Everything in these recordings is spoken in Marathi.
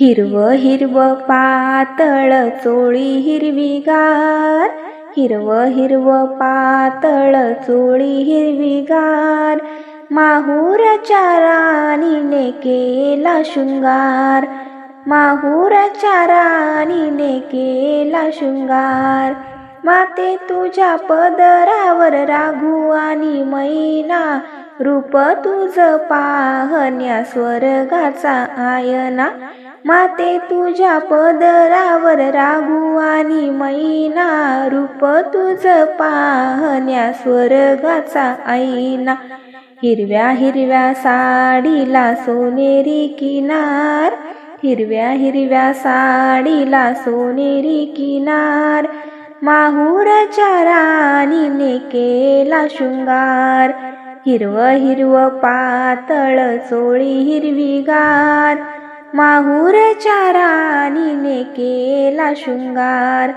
हिरव हिरव पातळ चोळी हिरवीगार हिरव हिरव पातळ चोळी हिरवीगार माहूरच्या राणीने केला शृंगार. माहूरच्या राणीने केला शृंगार. माते तुझ्या पदरावर राघू आणि मैना. रूप तुझ पाहण्या स्वर्गाचा आयना. माते तुझ्या पदरावर राघू आणि मैना. रूप तुझ पाहण्या स्वर्गाचा आईना हिरव्या हिरव्या साडीला सोनेरी किनार. हिरव्या हिरव्या साडीला सोनेरी किनार. माहूरच्या राणीने केला शृंगार. हिरव हिरव पातळ चोळी हिरवीगार माहूरच्या राणीने केला शृंगार.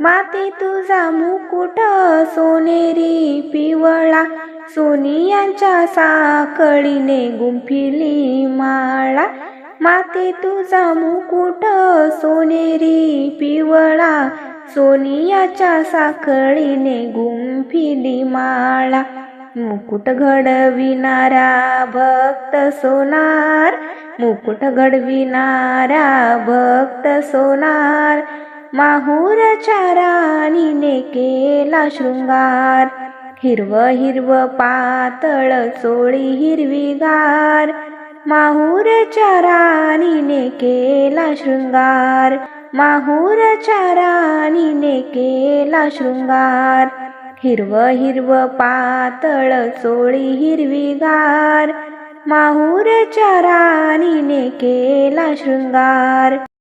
माते तुझा मुकुट सोनेरी पिवळा. सोनियांच्या साखळीने गुंफिली माळा. माते तुझा मुकुट सोनेरी पिवळा. सोनियाच्या साखळीने गुंफिली माळा. मुकुट घडविणारा भक्त सोनार मुकुट घडविणारा भक्त सोनार माहूर राणीने केला शृंगार. हिरव हिरव पातळ चोळी हिरवीगार माहूर राणीने केला शृंगार. माहूर राणीने केला शृंगार. हिरव हिरव पातळ चोळी हिरवीगार. माहूरच्या राणीने केला शृंगार.